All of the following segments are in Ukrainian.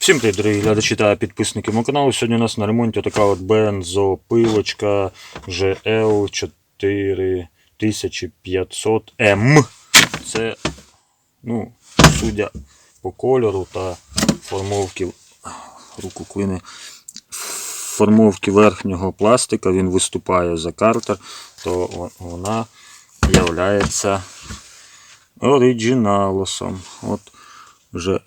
Всім привіт, дорогі глядачі та підписники мого каналу. Сьогодні у нас на ремонті така от бензопилочка GL 4500M. Це, ну, судя по кольору та формовки руку клини. Формовки верхнього пластика він виступає за картер, то вона являється оригіналосом. От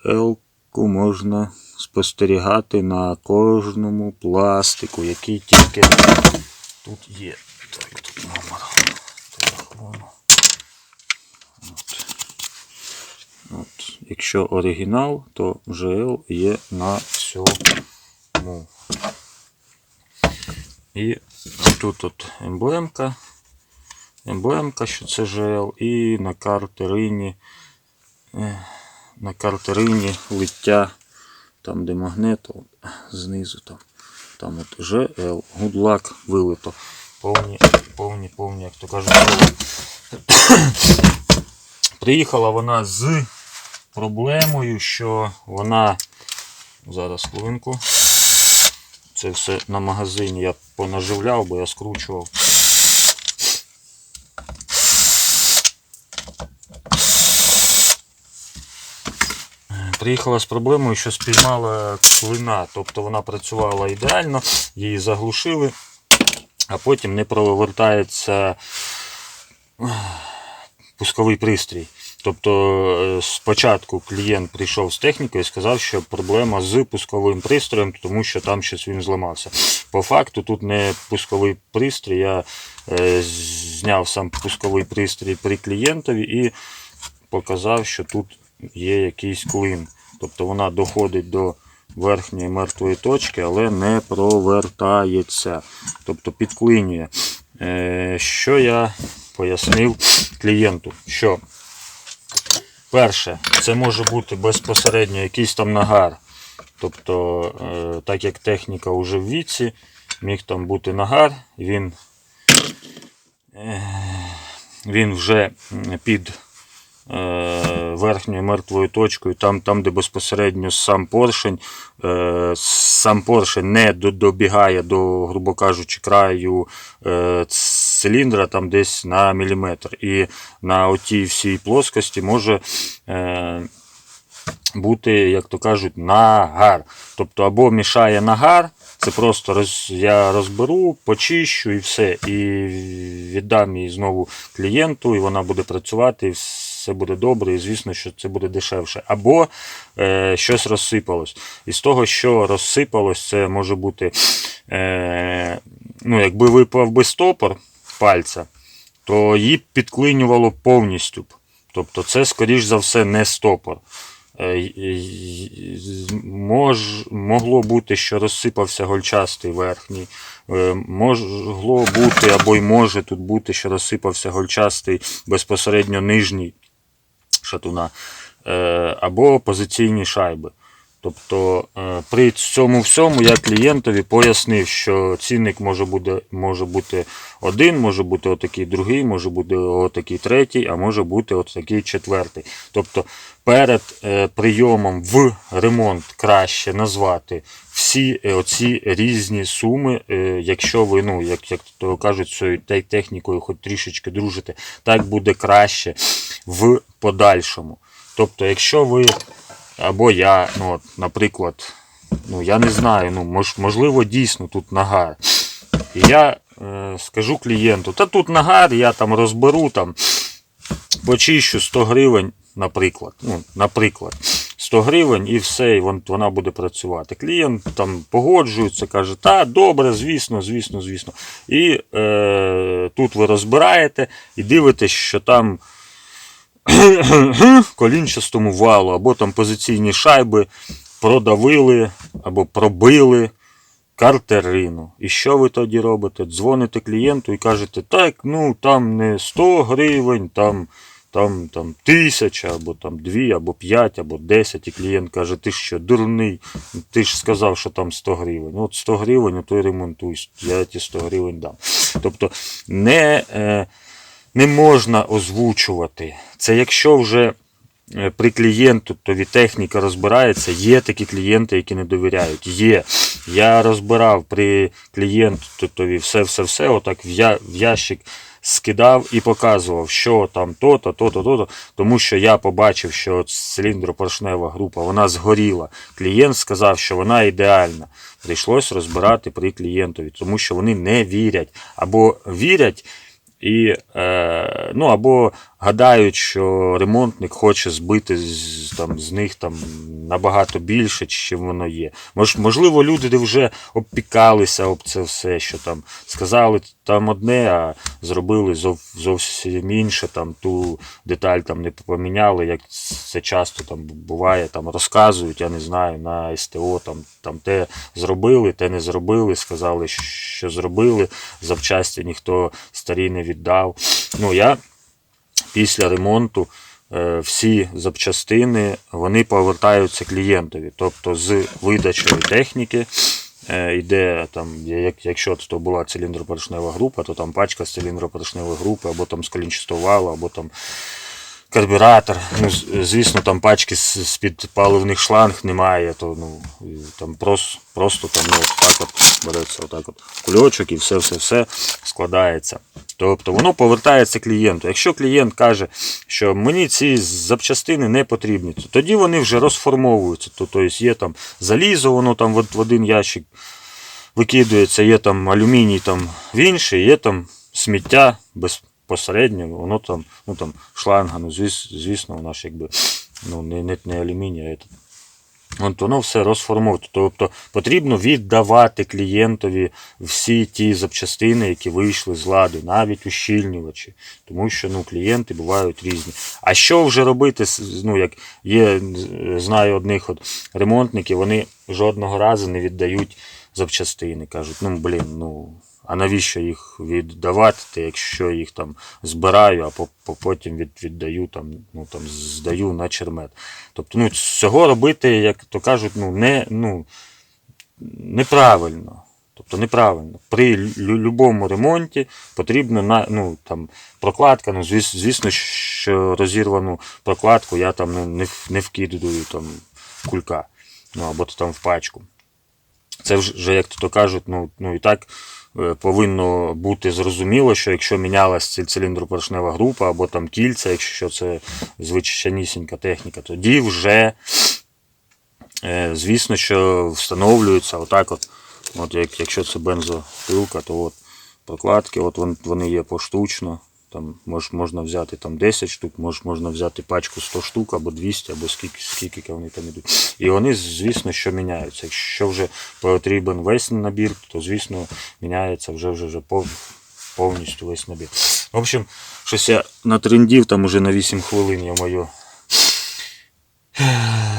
L-ку можна спостерігати на кожному пластику, який тільки тут є. Так, тут номер телефону. От. От. Якщо оригінал, то GL є на всьому. І тут от емблемка. Емблемка, що це GL, і на картерині на картерині лиття, там де магнит, от, знизу там, там от GL, luck вилито. Повні, повні, повні, як то кажуть. Приїхала вона з проблемою, що вона зараз хвилинку. Це все на магазині я понаживляв, бо я скручував. Приїхала з проблемою, що спіймала клина, тобто вона працювала ідеально, її заглушили, а потім не провертається пусковий пристрій. Тобто е, спочатку клієнт прийшов з технікою і сказав, що проблема з пусковим пристроєм, тому що там щось він зламався. По факту тут не пусковий пристрій, я е, зняв сам пусковий пристрій при клієнтові і показав, що тут є якийсь клин. Тобто вона доходить до верхньої мертвої точки, але не провертається. Тобто підклинює. Е, Що я пояснив клієнту? Що перше, це може бути безпосередньо якийсь там нагар. Тобто, е, так як техніка вже в віці, міг там бути нагар, він, е, він вже під верхньою мертвою точкою, там, там де безпосередньо сам поршень, е, сам поршень не до- добігає до, грубо кажучи, краю е, циліндра там десь на міліметр. І на отій всій плоскості може е, бути, як то кажуть, нагар. Тобто або мішає нагар, це просто роз, я розберу, почищу і все. І віддам її знову клієнту, і вона буде працювати, і буде добре, і звісно, що це буде дешевше. Або е, щось розсипалось. І з того, що розсипалось, це може бути, е, ну, якби випав би стопор пальця, то її підклинювало повністю. б. Тобто це, скоріш за все, не стопор. Е, Мож, могло бути, що розсипався гольчастий верхній. Е, Могло бути, або й може тут бути, що розсипався гольчастий безпосередньо нижній шатуна, е, або позиційні шайби. Тобто е, при цьому всьому я клієнтові пояснив, що цінник може бути, може бути один, може бути отакий другий, може бути отакий третій, а може бути отакий четвертий. Тобто перед е, прийомом в ремонт краще назвати всі е, оці різні суми, якщо ви, ну, як, як то кажуть, цією технікою хоч трішечки дружите, так буде краще в подальшому. Тобто, якщо ви або я, ну, от, наприклад, ну, я не знаю, ну, мож, можливо, дійсно тут нагар. І я е, скажу клієнту, та тут нагар, я там розберу, там, почищу 100 гривень, наприклад. Ну, наприклад, 100 гривень і все, і вона буде працювати. Клієнт там погоджується, каже, та добре, звісно, звісно, звісно. І е, тут ви розбираєте і дивитесь, що там колінчастому валу, або там позиційні шайби продавили або пробили картерину. І що ви тоді робите? Дзвоните клієнту і кажете, так, ну там не 100 гривень, там, там, там тисяча, або там 2, або 5, або 10. І клієнт каже, ти що, дурний, ти ж сказав, що там 100 гривень. От 100 гривень, то й ремонтуй, я ті 100 гривень дам. Тобто не. Е, не можна озвучувати. Це якщо вже е, при клієнтові техніка розбирається, є такі клієнти, які не довіряють. Є. Я розбирав при клієнтові все-все-все, отак в, в ящик скидав і показував, що там то-то, то-то, то-то. Тому що я побачив, що циліндропоршнева група вона згоріла. Клієнт сказав, що вона ідеальна. Прийшлось розбирати при клієнтові, тому що вони не вірять. Або вірять і е, ну, або гадають, що ремонтник хоче збити з, там, з них там, набагато більше, чим воно є. Мож, можливо, люди вже обпікалися об це все, що там сказали там одне, а зробили зов, зовсім інше, там ту деталь там не поміняли, як це часто там буває, там розказують, я не знаю, на СТО там, там те зробили, те не зробили, сказали, що зробили, запчасті ніхто старі не віддав. Ну, я після ремонту е, всі запчастини вони повертаються клієнтові. Тобто з видачою техніки е, йде там, якщо то була циліндропоршнева група, то там пачка з циліндропоршневої групи, або там з або там карбюратор. Ну, звісно, там пачки з-під паливних шланг немає, то ну, там просто, просто там ну, так от береться отак от кульочок і все-все-все складається. Тобто воно повертається клієнту. Якщо клієнт каже, що мені ці запчастини не потрібні, то тоді вони вже розформовуються. Тобто є там залізо, воно там в один ящик викидується, є там алюміній там в інший, є там сміття безпосередньо, воно там, ну там шланга, ну звіс, звісно, вона ж якби ну, не, не, не алюміній, а. От воно все розформовується. Тобто потрібно віддавати клієнтові всі ті запчастини, які вийшли з ладу, навіть ущільнювачі. Тому що ну, клієнти бувають різні. А що вже робити? Ну, як є, знаю одних от ремонтників, вони жодного разу не віддають запчастини. Кажуть, ну блін, ну. А навіщо їх віддавати, якщо їх там збираю, а по- по- потім від, віддаю там, ну там здаю на чермет. Тобто, ну, цього робити, як то кажуть, ну, не, ну, неправильно. Тобто неправильно. При любому ремонті потрібно на, ну, там, прокладка. Ну, звісно, що розірвану прокладку я там не, не вкидаю там, кулька ну, або там в пачку. Це вже, як то кажуть, ну, ну і так е, повинно бути зрозуміло, що якщо мінялась ци- циліндропоршнева група або там кільця, якщо це звичайнісінька техніка, тоді вже, е, звісно, що встановлюється отак от. От як, якщо це бензопилка, то от прокладки, от вон- вони є поштучно. Там мож, можна взяти там 10 штук, мож, можна взяти пачку 100 штук або 200, або скільки, скільки вони там йдуть. І вони, звісно, що міняються. Якщо вже потрібен весь набір, то звісно міняється вже вже, вже пов, повністю весь набір. В общем, щось я натрендів там уже на 8 хвилин, я мою.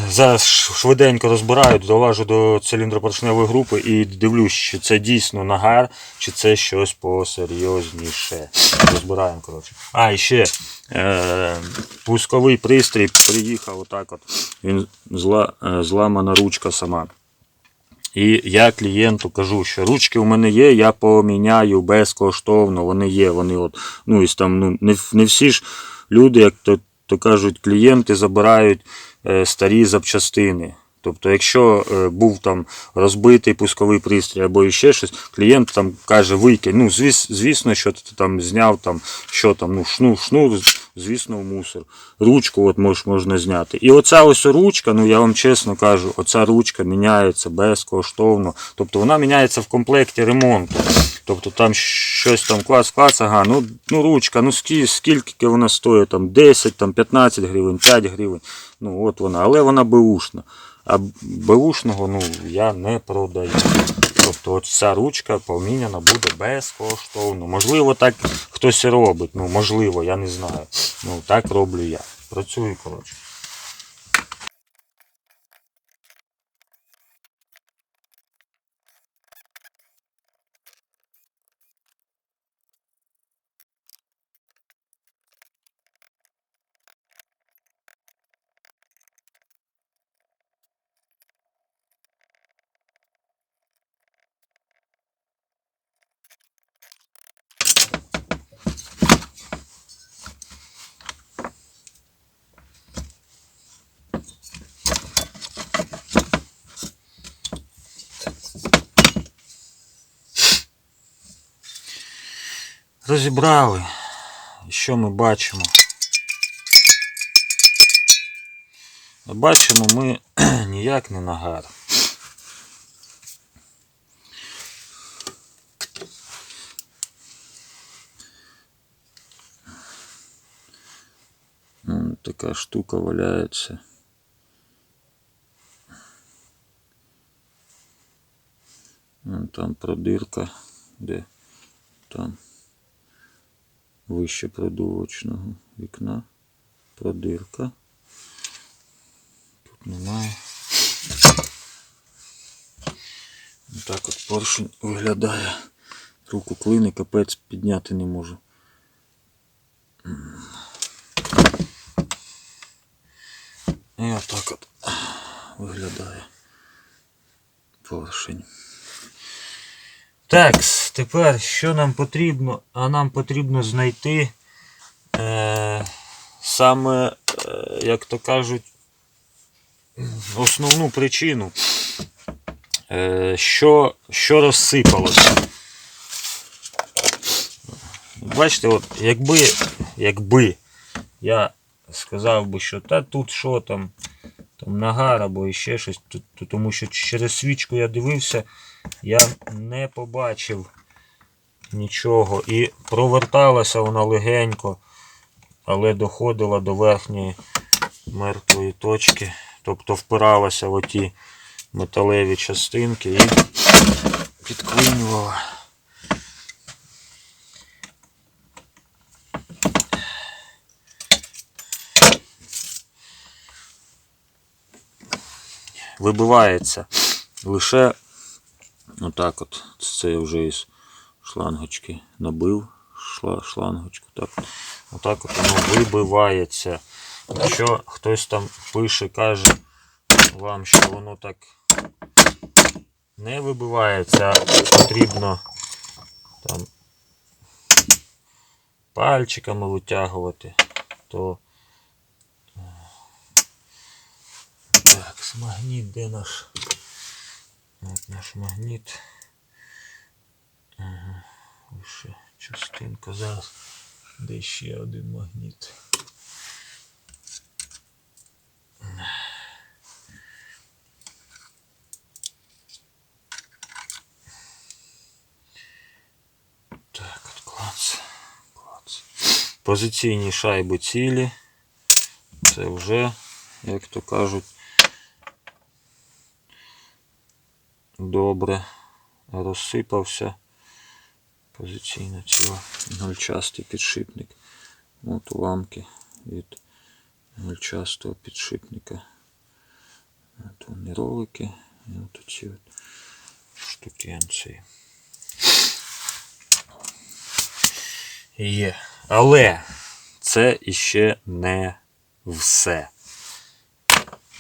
Зараз швиденько розбираю, доважу до циліндропоршневої групи і дивлюсь, чи це дійсно нагар, чи це щось посерйозніше. Розбираємо, коротше. А, і ще е, пусковий пристрій приїхав отак от. Він зла, е, зламана ручка сама. І я клієнту кажу, що ручки у мене є, я поміняю безкоштовно. Вони є, вони от, ну, і там, ну, не, не всі ж люди, як то, то кажуть, клієнти забирають старі запчастини. Тобто, якщо е, був там розбитий пусковий пристрій або ще щось, клієнт там каже, викинь. Ну, звісно, що ти там зняв, там, що там, ну, шнур, шнур, звісно, в мусор. Ручку от мож, можна зняти. І оця ось ручка, ну я вам чесно кажу, оця ручка міняється безкоштовно. Тобто вона міняється в комплекті ремонту. Тобто там щось там клас, клас, ага, ну, ну ручка, ну скільки, скільки вона стоїть, там 10, там 15 гривень, 5 гривень. Ну от вона, але вона беушна. А беушного ну, я не продаю. Тобто от ця ручка поміняна буде безкоштовно. Можливо, так хтось і робить. Ну, можливо, я не знаю. Ну, так роблю я. Працюю, коротше. Розібрали. Що ми бачимо? Бачимо ми ніяк не нагар. Така штука валяється. Вон Там продирка, де там вище продувочного вікна. Продирка. Тут немає. Так от поршень виглядає. Руку клини, капець підняти не можу. І отак от виглядає поршень. Так, тепер що нам потрібно? А нам потрібно знайти е, саме, е, як то кажуть, основну причину, е, що, що розсипалося. Бачите, от, якби, якби я сказав би, що та тут що там, там нагар або ще щось, то, то, тому що через свічку я дивився, я не побачив нічого. І проверталася вона легенько, але доходила до верхньої мертвої точки. Тобто впиралася в оті металеві частинки і підклинювала. Вибивається лише отак от. Це я вже із шлангочки набив шла, шлангочку. Так. Отак от воно вибивається. Якщо хтось там пише, каже вам, що воно так не вибивається, потрібно там пальчиками витягувати, то так, магніт, де наш? От наш магніт. Ага, лише частинка зараз. Де ще один магніт. Так, от клац. клац. Позиційні шайби цілі. Це вже, як то кажуть, добре розсипався. Позиційно ціла гольчастий підшипник. От уламки від гольчастого підшипника. От вони ролики. І от оці от штукенці. Є. Але це іще не все.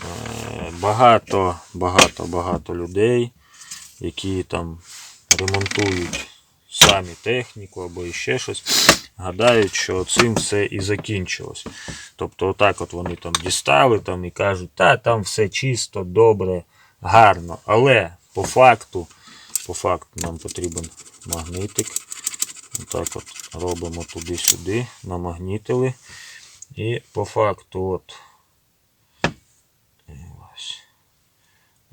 Е, Багато, багато, багато людей, які там ремонтують самі техніку або іще щось, гадають, що цим все і закінчилось. Тобто, отак от вони там дістали там і кажуть, та там все чисто, добре, гарно. Але по факту, по факту нам потрібен магнитик. Отак от робимо туди-сюди, намагнітили. І по факту от. І ось.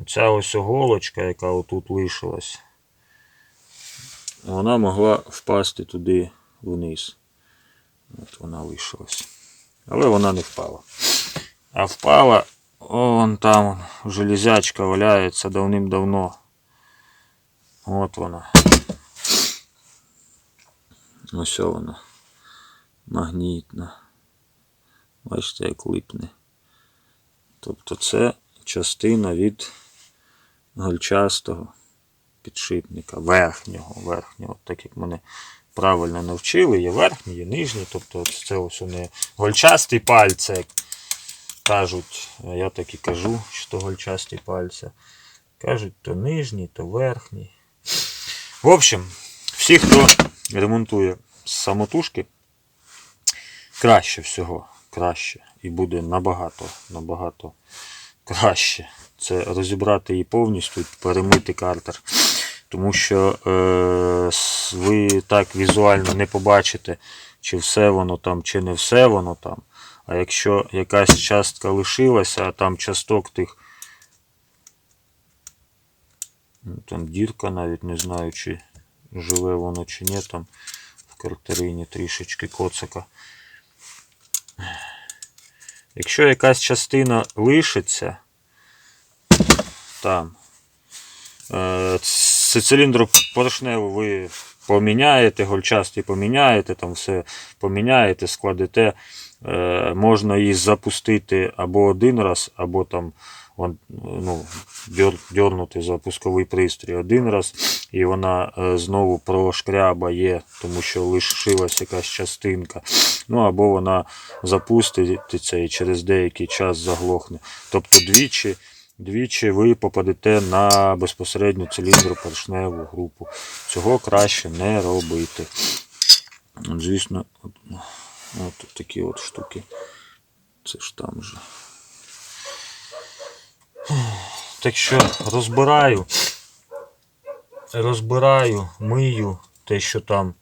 Оця ось оголочка, яка отут лишилась, вона могла впасти туди вниз. От вона лишилась. Але вона не впала. А впала, вон там железячка валяється давним-давно. От вона. Ось вона. Магнітна. Бачите, як липне. Тобто це частина від гольчастого підшипника, верхнього, верхнього, так як мене правильно навчили, є верхній, є нижній, тобто це ось не гольчастий пальце, як кажуть, я так і кажу, що гольчасті пальця. Кажуть, то нижній, то верхній. В общем, всі, хто ремонтує самотужки, краще всього, краще. І буде набагато, набагато краще. Це розібрати її повністю, перемити картер. тому що е, ви так візуально не побачите, чи все воно там, чи не все воно там. А якщо якась частка лишилася, а там часток тих. ну, Там дірка навіть не знаю, чи живе воно чи ні, там в картерині трішечки коцика. Якщо якась частина лишиться, там, е, ц- поршневу ви поміняєте, гольчастий поміняєте, там все поміняєте, складете. Е, можна її запустити або один раз, або там ну, дьор, дьорнути за пусковий пристрій один раз, і вона е, знову прошкрябає, тому що лишилась якась частинка. Ну або вона запуститься і через деякий час заглохне. Тобто двічі, двічі ви попадете на безпосередню циліндру поршневу групу. Цього краще не робити. Звісно, от, от такі от штуки. Це ж там же. Так що розбираю, розбираю, мию те, що там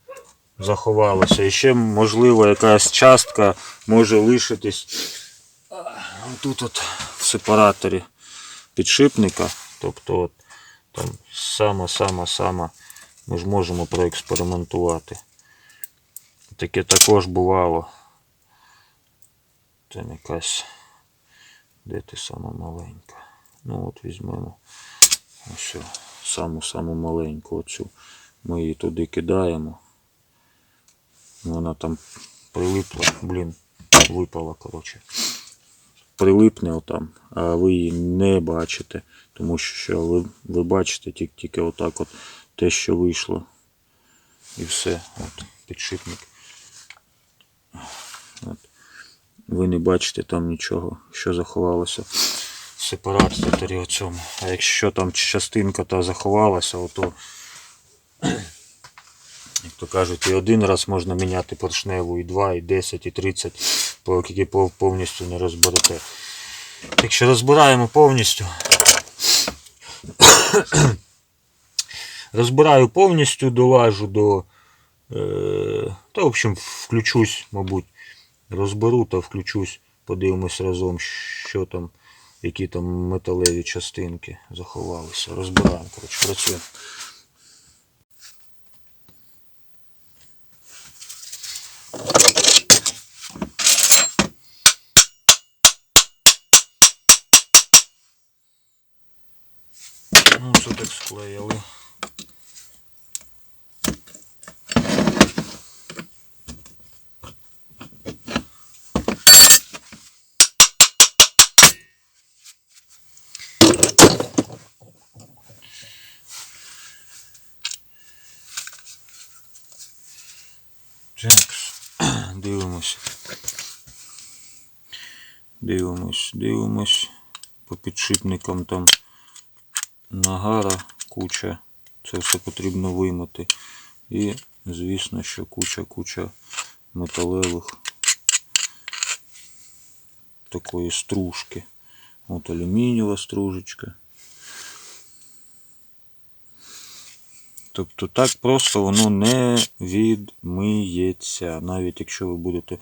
заховалося. І ще, можливо, якась частка може лишитись тут от в сепараторі підшипника. Тобто от, там сама-сама-сама ми ж можемо проекспериментувати. Таке також бувало. Це якась. Де ти сама маленька? Ну от візьмемо ось саму-саму маленьку оцю. Ми її туди кидаємо. Вона там прилипла, блін, випала, коротше. Прилипне отам, а ви її не бачите, тому що ви, ви бачите тільки, тільки отак от те, що вийшло. І все. От, підшипник. От. Ви не бачите там нічого, що заховалося в сепараторі оцьому. А якщо там частинка та заховалася, ото, як то кажуть, і один раз можна міняти поршневу, і два, і 10, і 30, поки повністю не розберете. Так що розбираємо повністю. Розбираю повністю, долажу до. Е, та, в общем, включусь, мабуть, розберу та включусь, подивимось разом, що там, які там металеві частинки заховалися. Розбираємо, коротше, працюємо. Все так склеїли. Дивимось. Дивимось. По підшипникам там нагара, куча. Це все потрібно виймати. І, звісно, що куча-куча металевих такої стружки. От алюмінієва стружечка. Тобто так просто воно не відмиється. Навіть якщо ви будете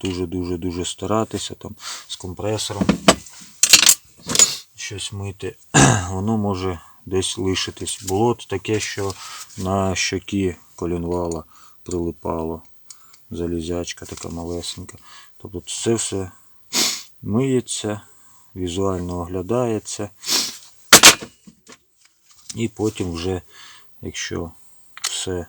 дуже-дуже-дуже старатися там з компресором щось мити, воно може десь лишитись. Було таке, що на щоки колінвала прилипало. Залізячка така малесенька. Тобто це все миється, візуально оглядається. І потім вже, якщо все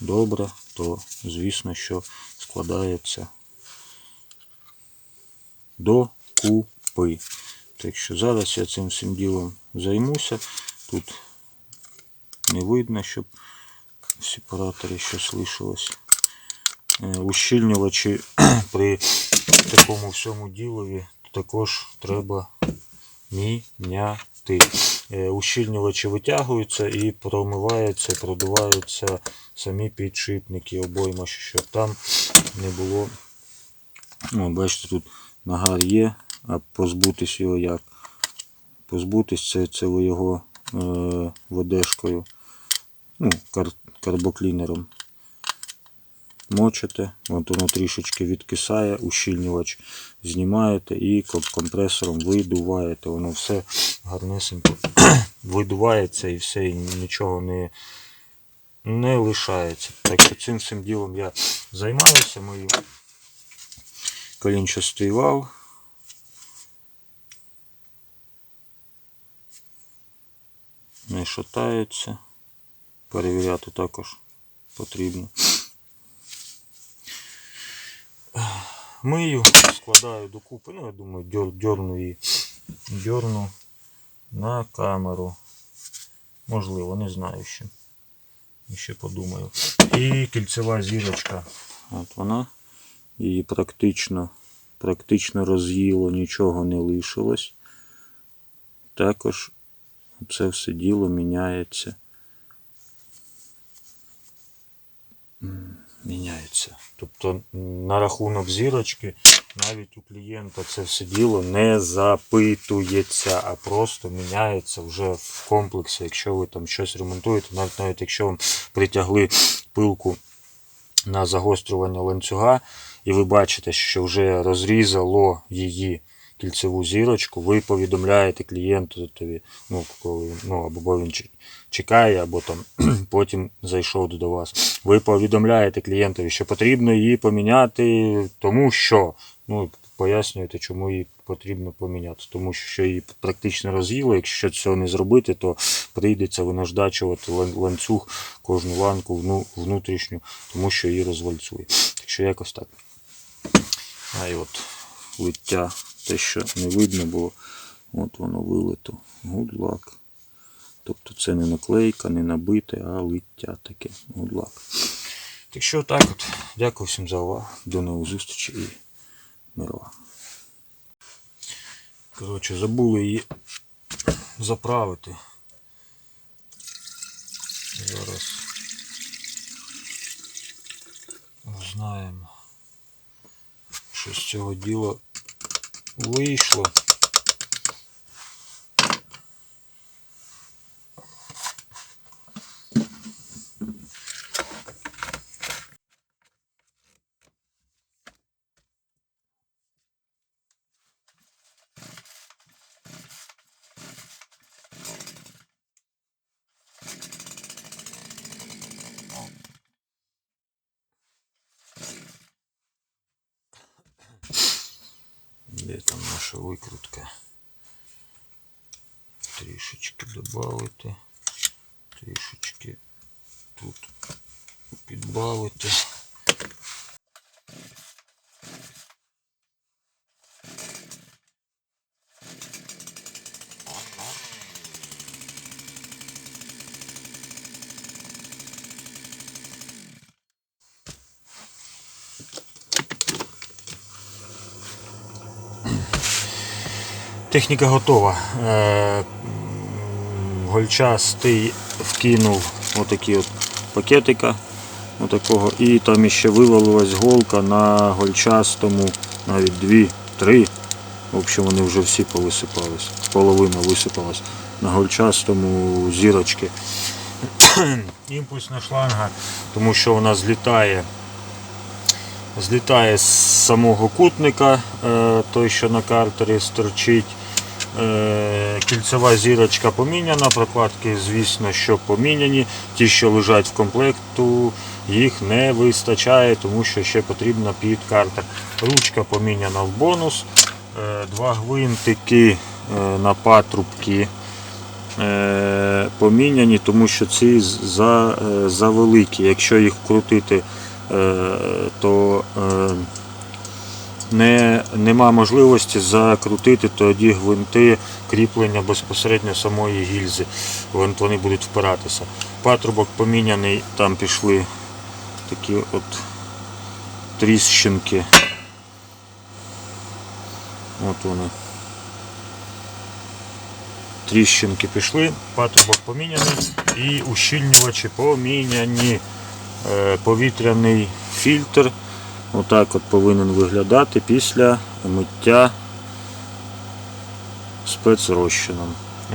добре, то звісно, що складається до купи. Так що зараз я цим всім ділом займуся. Тут не видно, щоб в сепараторі щось лишилось. Е, Ущільнювачі при такому всьому ділові також треба міняти. Е, Ущільнювачі витягуються і промиваються, продуваються самі підшипники обойма, щоб там не було. Ну, бачите, тут нагар є, а позбутись його як. позбутись, це, це ви його е, водешкою, ну, кар, карбоклінером мочите, от воно трішечки відкисає, ущільнювач знімаєте і компресором видуваєте. Воно все гарнесенько видувається і все, і нічого не, не лишається. Так що цим всім ділом я займаюся. Мою колінчастий вал. Не шатається. Перевіряти також потрібно. Мию, складаю докупи. Ну, я думаю, дьор, дьорну її. Дьорну на камеру. Можливо, не знаю ще. Ще подумаю. І кільцева зірочка. От вона. Її практично, практично роз'їло, нічого не лишилось. Також це все діло міняється. Міняється. Тобто на рахунок зірочки навіть у клієнта це все діло не запитується, а просто міняється вже в комплексі. Якщо ви там щось ремонтуєте, навіть навіть якщо вам притягли пилку на загострювання ланцюга, і ви бачите, що вже розрізало її кільцеву зірочку, ви повідомляєте клієнтові, ну, коли, ну, або він чекає, або там потім зайшов до вас. Ви повідомляєте клієнтові, що потрібно її поміняти, тому що. Ну, пояснюєте, чому її потрібно поміняти. Тому що її практично роз'їло. Якщо цього не зробити, то прийдеться винаждачувати ланцюг, кожну ланку внутрішню, тому що її розвальцює. Так що якось так. А і от лиття, те, що не видно було, от воно вилито. Гудлак. Тобто це не наклейка, не набите, а лиття таке. Гудлак. Так що так от. Дякую всім за увагу. До нових зустрічей і мирова. Коротше, забули її заправити. Зараз знаємо, що з цього діла вийшло. викрутка? Трішечки додати. Трішечки тут підбавити. Техніка готова. Е, Гольчастий вкинув отакі от пакетика. Отакого. І там іще вивалилась голка на гольчастому, навіть дві, три. В общем, вони вже всі повисипались. Половина висипалась на гольчастому зірочки. Імпульсна шланга, тому що вона злітає злітає з самого кутника, е, той, що на картері стерчить. Е, Кільцева зірочка поміняна, прокладки, звісно, що поміняні. Ті, що лежать в комплекту, їх не вистачає, тому що ще потрібно під картер. Ручка поміняна в бонус. Е, Два гвинтики на патрубки поміняні, тому що ці завеликі. Якщо їх крутити, то е, не, нема можливості закрутити тоді гвинти кріплення безпосередньо самої гільзи. Вони будуть впиратися. Патрубок поміняний, там пішли такі от тріщинки. От вони. Тріщинки пішли, патрубок поміняний і ущільнювачі поміняні. Е, Повітряний фільтр Отак от повинен виглядати після миття спецрозчином.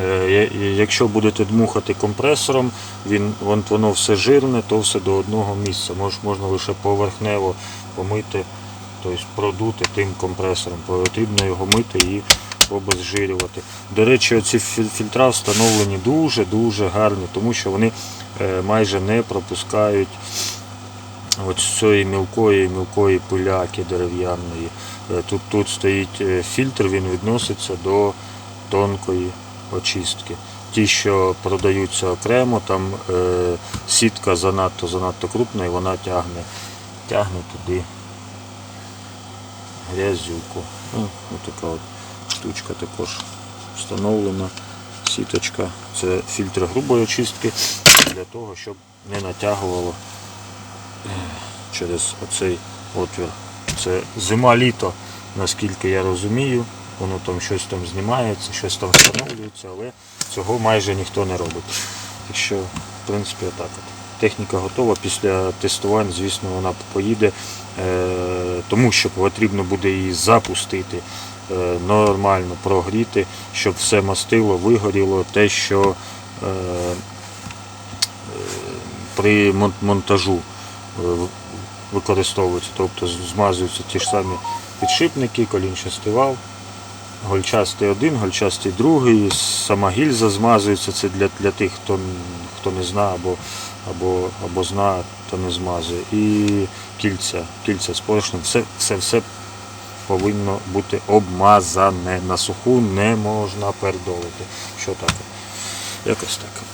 Е, Якщо будете дмухати компресором, він, воно все жирне, то все до одного місця. Мож, можна лише поверхнево помити, тобто продути тим компресором. Потрібно його мити і обезжирювати. До речі, ці фільтра встановлені дуже-дуже гарні, тому що вони е, майже не пропускають от з цієї мілкої мілкої пиляки дерев'яної. Е, Тут, тут стоїть е, фільтр, він відноситься до тонкої очистки. Ті, що продаються окремо, там е, сітка занадто занадто крупна і вона тягне, тягне туди грязюку. Ну, така от штучка також встановлена. Сіточка. Це фільтр грубої очистки для того, щоб не натягувало е, через оцей отвір. Це зима-літо, наскільки я розумію. Воно там щось там знімається, щось там встановлюється, але цього майже ніхто не робить. Так що, в принципі, отак от. Техніка готова. Після тестувань, звісно, вона поїде, е, тому що потрібно буде її запустити, нормально прогріти, щоб все мастило, вигоріло, те, що е, е, при монтажу е, використовується. Тобто змазуються ті ж самі підшипники, колінчастий вал, гольчастий один, гольчастий другий, сама гільза змазується. Це для, для тих, хто, хто не знає або, або, або знає, то не змазує. І кільця, кільця з поршнем, все, все, все повинно бути обмазане. На суху не можна передолити. Що таке? Якось так.